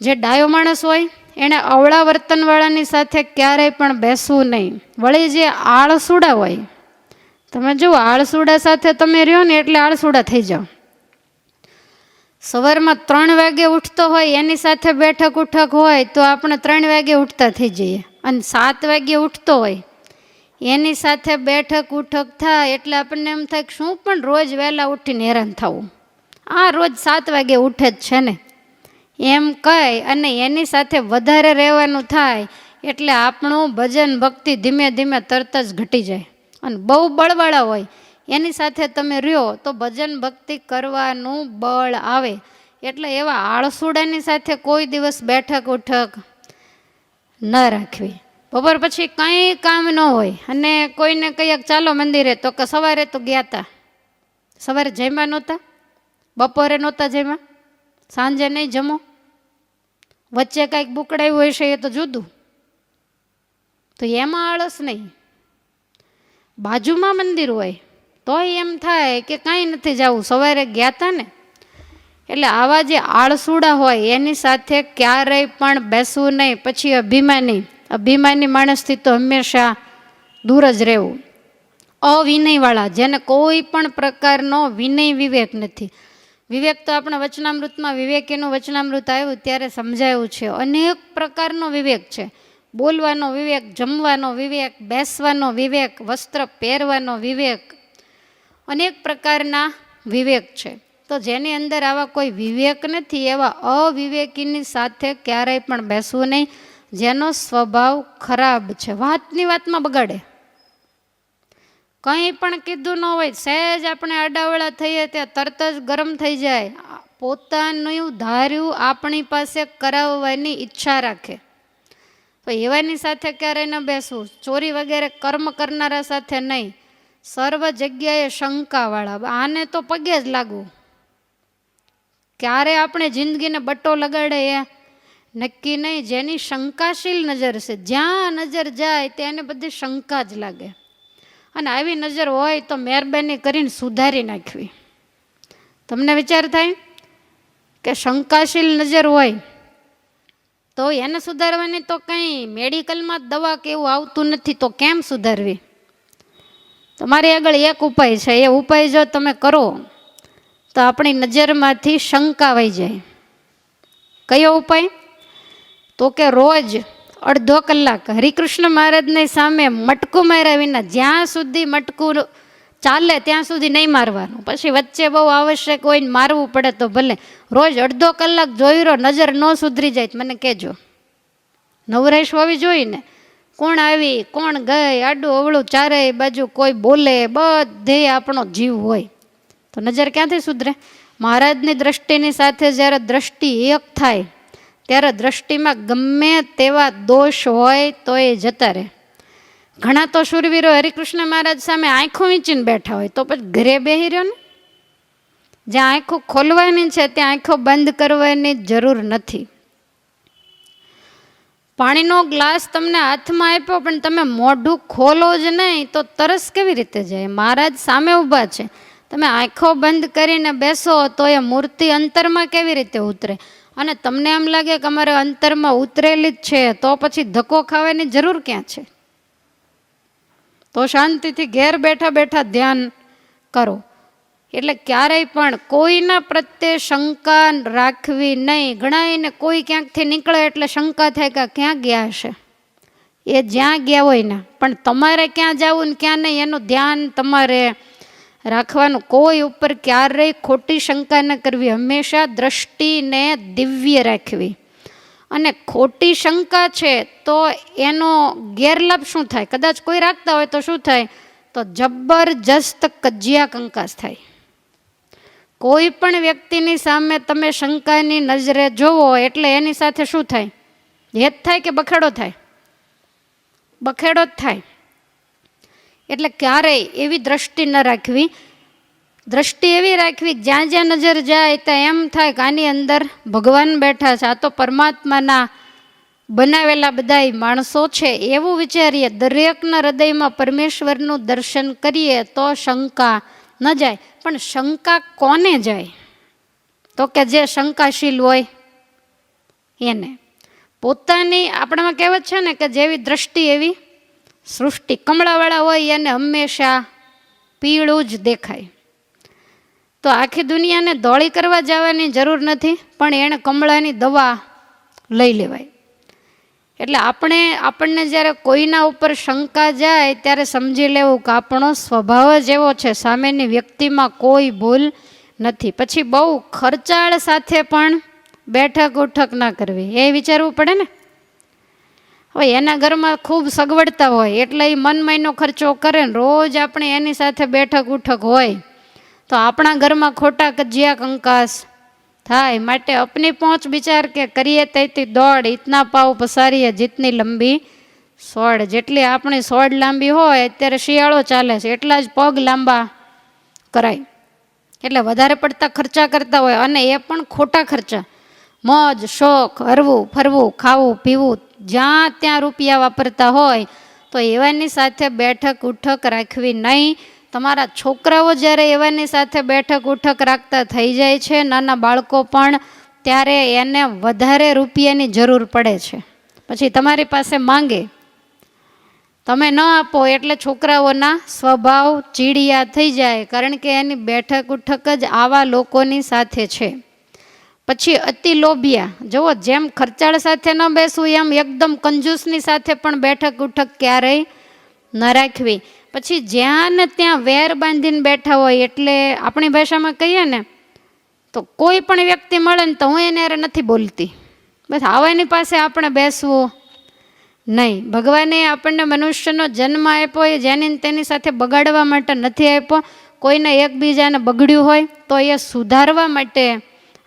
જે ડાયો માણસ હોય એણે અવળા વર્તનવાળાની સાથે ક્યારેય પણ બેસવું નહીં. વળી જે આળસુડા હોય, તમે જુઓ, આળસુડા સાથે તમે રહ્યો ને એટલે આળસુડા થઈ જાઓ. સવારમાં ત્રણ વાગે ઉઠતો હોય, એની સાથે બેઠક ઉઠક હોય, તો આપણે ત્રણ વાગે ઉઠતા થઈ જઈએ. અને સાત વાગે ઉઠતો હોય, એની સાથે બેઠક ઉઠક થાય, એટલે આપણને એમ થાય કે શું પણ રોજ વહેલા ઉઠીને હેરાન થવું. આ રોજ સાત વાગે ઉઠે જ છે ને. એમ કહી અને એની સાથે વધારે રહેવાનું થાય એટલે આપણું ભજન ભક્તિ ધીમે ધીમે તરત જ ઘટી જાય. અને બહુ બળવાળા હોય. એની સાથે તમે રહ્યો તો ભજન ભક્તિ કરવાનું બળ આવે. એટલે એવા આળસુડાની સાથે કોઈ દિવસ બેઠક ઉઠક ન રાખવી. બપોર પછી કંઈ કામ ન હોય અને કોઈને કહીએ ચાલો મંદિરે તો કે સવારે તો ગયા હતા સવારે જમ્યા નહોતા? બપોરે નહોતા જમ્યા? સાંજે નહીં જમો? વચ્ચે કાંઈક બુકડાયું હશે એ તો જુદું. તો એમાં આળસ નહીં. બાજુમાં મંદિર હોય, તોય એમ થાય કે કાંઈ નથી જવું. સવારે ગયા હતા ને, એટલે આવા જે આળસુડા હોય, એની સાથે ક્યારેય પણ બેસવું નહીં. પછી અભિમાની અભિમાની માણસથી તો હંમેશા દૂર જ રહેવું. અવિનયવાળા, જેને કોઈ પણ પ્રકારનો વિનય વિવેક નથી. વિવેક તો આપણા વચનામૃતમાં વિવેકીનું વચનામૃત આવ્યું ત્યારે સમજાયું છે. અનેક પ્રકારનો વિવેક છે. બોલવાનો વિવેક, જમવાનો વિવેક, બેસવાનો વિવેક, વસ્ત્ર પહેરવાનો વિવેક અનેક પ્રકારના વિવેક છે. તો જેની અંદર આવા કોઈ વિવેક નથી, એવા અવિવેકીની સાથે ક્યારેય પણ બેસવું નહીં. જેનો સ્વભાવ ખરાબ છે. વાતની વાતમાં બગાડે. કંઈ પણ કીધું ન હોય, સહેજ આપણે અડાવડા થઈએ ત્યાં તરત જ ગરમ થઈ જાય. પોતાનું ધાર્યું આપણી પાસે કરાવવાની ઈચ્છા રાખે. તો એવાની સાથે ક્યારેય ન બેસવું? ચોરી વગેરે કર્મ કરનારા સાથે નહીં. સર્વ જગ્યાએ શંકાવાળા. આને તો પગે જ લાગવું. ક્યારે આપણે જિંદગીને બટ્ટો લગાડે એ નક્કી નહીં. જેની શંકાશીલ નજર છે, જ્યાં નજર જાય તેને બધી શંકા જ લાગે. અને આવી નજર હોય તો મહેરબાની કરીને સુધારી નાખવી. તમને વિચાર થાય કે શંકાશીલ નજર હોય, તો એને સુધારવાની તો કંઈ મેડિકલમાં દવા કે એવું આવતું નથી, તો કેમ સુધારવી? તમારી આગળ એક ઉપાય છે, એ ઉપાય જો તમે કરો, તો આપણી નજરમાંથી શંકા વહી જાય. કયો ઉપાય? તો કે રોજ અડધો કલાક. હરિકૃષ્ણ મહારાજની સામે મટકું માર્યા વિના જ્યાં સુધી મટકું ચાલે ત્યાં સુધી નહીં મારવાનું. પછી વચ્ચે બહુ આવશ્યક હોય મારવું પડે તો ભલે. રોજ અડધો કલાક જોઈ રહ્યો નજર ન સુધરી જાય મને કહેજો. નવરેશ હોવી જોઈએ ને કોણ આવી, કોણ ગઈ, આડું અવળું ચારેય બાજુ કોઈ બોલે, બધે આપણો જીવ હોય. તો નજર ક્યાંથી સુધરે? મહારાજની દ્રષ્ટિની સાથે જ્યારે દ્રષ્ટિ એક થાય ત્યારે દ્રષ્ટિમાં ગમે તેવા દોષ હોય તો એ જતા રહે. ઘણા તો શૂરવીરો હરિકૃષ્ણ મહારાજ સામે આંખો વીંચીને બેઠા હોય, તો પછી ઘરે બેહી રહ્યો ને? જ્યાં આંખો ખોલવાની છે, ત્યાં આંખો બંધ કરવાની જરૂર નથી. પાણીનો ગ્લાસ તમને હાથમાં આપ્યો, પણ તમે મોઢું ખોલો જ નહીં, તો તરસ કેવી રીતે જાય? મહારાજ સામે ઊભા છે. તમે આંખો બંધ કરીને બેસો, તો એ મૂર્તિ અંતરમાં કેવી રીતે ઉતરે? અને તમને એમ લાગે કે અમારે અંતરમાં ઉતરેલી જ છે, તો પછી ધક્કો ખાવાની જરૂર ક્યાં છે? તો શાંતિથી ઘેર બેઠા બેઠા ધ્યાન કરો. એટલે ક્યારેય પણ કોઈના પ્રત્યે શંકા રાખવી નહીં. ઘણાઈને કોઈ ક્યાંકથી નીકળે એટલે શંકા થાય કે ક્યાં ગયા હશે? એ જ્યાં ગયા હોય ને, પણ તમારે ક્યાં જવું ને ક્યાં નહીં, એનું ધ્યાન તમારે રાખવાનું. કોઈ ઉપર ક્યારેય ખોટી શંકા ન કરવી. હંમેશા દ્રષ્ટિને દિવ્ય રાખવી. અને ખોટી શંકા છે તો એનો ગેરલાભ શું થાય? કદાચ કોઈ રાખતા હોય તો શું થાય? તો જબરજસ્ત કજિયા કંકાસ થાય. કોઈ પણ વ્યક્તિની સામે તમે શંકાની નજરે જોવો એટલે એની સાથે શું થાય? હેત થાય કે બખેડો થાય? બખેડો જ થાય. એટલે ક્યારેય એવી દ્રષ્ટિ ન રાખવી. દ્રષ્ટિ એવી રાખવી, જ્યાં જ્યાં નજર જાય ત્યાં એમ થાય કે આની અંદર ભગવાન બેઠા છે. આ તો પરમાત્માના બનાવેલા બધા માણસો છે. એવું વિચારીએ, દરેકના હૃદયમાં પરમેશ્વરનું દર્શન કરીએ તો શંકા ન જાય. પણ શંકા કોને જાય? તો કે જે શંકાશીલ હોય એને. પોતાની આપણામાં કહેવત છે ને કે જેવી દ્રષ્ટિ એવી સૃષ્ટિ કમળાવાળા હોય એને હંમેશા પીળું જ દેખાય. તો આખી દુનિયાને ધોળી કરવા જવાની જરૂર નથી, પણ એણે કમળાની દવા લઈ લેવાય. એટલે આપણે, આપણને જ્યારે કોઈના ઉપર શંકા જાય, ત્યારે સમજી લેવું કે આપણો સ્વભાવ જ એવો છે, સામેની વ્યક્તિમાં કોઈ ભૂલ નથી. પછી બહુ ખર્ચાળ સાથે પણ બેઠક ઉઠક ના કરવી. એ વિચારવું પડે ને? હવે એના ઘરમાં ખૂબ સગવડતા હોય, એટલે એ મનમાયનો ખર્ચો કરે ને રોજ આપણે એની સાથે બેઠક ઉઠક હોય. તો આપણા ઘરમાં ખોટા કજિયા કંકાસ થાય, માટે અપની પહોંચ વિચાર કે કરીએ તેથી દોડ ઇતના પાવ પસારીએ જીતની લંબી સોડ. જેટલી આપણી સોડ લાંબી હોય, અત્યારે શિયાળો ચાલે છે, એટલા જ પગ લાંબા કરાય. એટલે વધારે પડતા ખર્ચા કરતા હોય, અને એ પણ ખોટા ખર્ચા. મોજ, શોખ, હરવું, ફરવું, ખાવું, પીવું જ્યાં ત્યાં રૂપિયા વાપરતા હોય, તો એવાની સાથે બેઠક ઉઠક રાખવી નહીં. તમારા છોકરાઓ જ્યારે એવાની સાથે બેઠક ઉઠક રાખતા થઈ જાય છે, નાના બાળકો પણ ત્યારે એને વધારે રૂપિયાની જરૂર પડે છે. પછી તમારી પાસે માંગે. તમે ન આપો એટલે છોકરાઓના સ્વભાવ ચીડિયા થઈ જાય, કારણ કે એની બેઠક ઉઠક જ આવા લોકોની સાથે છે. પછી અતિ લોભિયા. જુઓ, જેમ ખર્ચાળ સાથે ન બેસવું, એમ એકદમ કંજૂસની સાથે પણ બેઠક ઉઠક ક્યારેય ન રાખવી. પછી જ્યાં ને ત્યાં વેર બાંધીને બેઠા હોય, એટલે આપણી ભાષામાં કહીએ ને, તો કોઈ પણ વ્યક્તિ મળે ને તો હું એને હારે નથી બોલતી. બસ આવાની પાસે આપણે બેસવું નહીં. ભગવાને આપણને મનુષ્યનો જન્મ આપ્યો એ જેની તેની સાથે બગાડવા માટે નથી આપ્યો. કોઈને એકબીજાને બગડ્યું હોય, તો એ સુધારવા માટે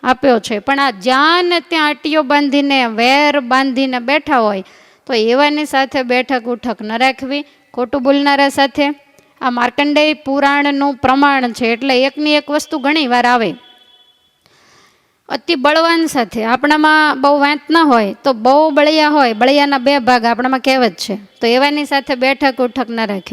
આપ્યો છે. પણ આ જ્યાં ત્યાં આટીઓ બાંધીને, વેર બાંધીને બેઠા હોય, તો એવાની સાથે બેઠક ઉઠક ન રાખવી. ખોટું બોલનારા સાથે આ માર્કંડેય પુરાણનું પ્રમાણ છે, એટલે એકની એક વસ્તુ ઘણી વાર આવે. અતિ બળવાન સાથે. આપણામાં બહુ વાંત ના હોય, તો બહુ બળિયા હોય. બળિયાના બે ભાગ આપણામાં કહેવત છે. તો એવાની સાથે બેઠક ઉઠક ન રાખવી.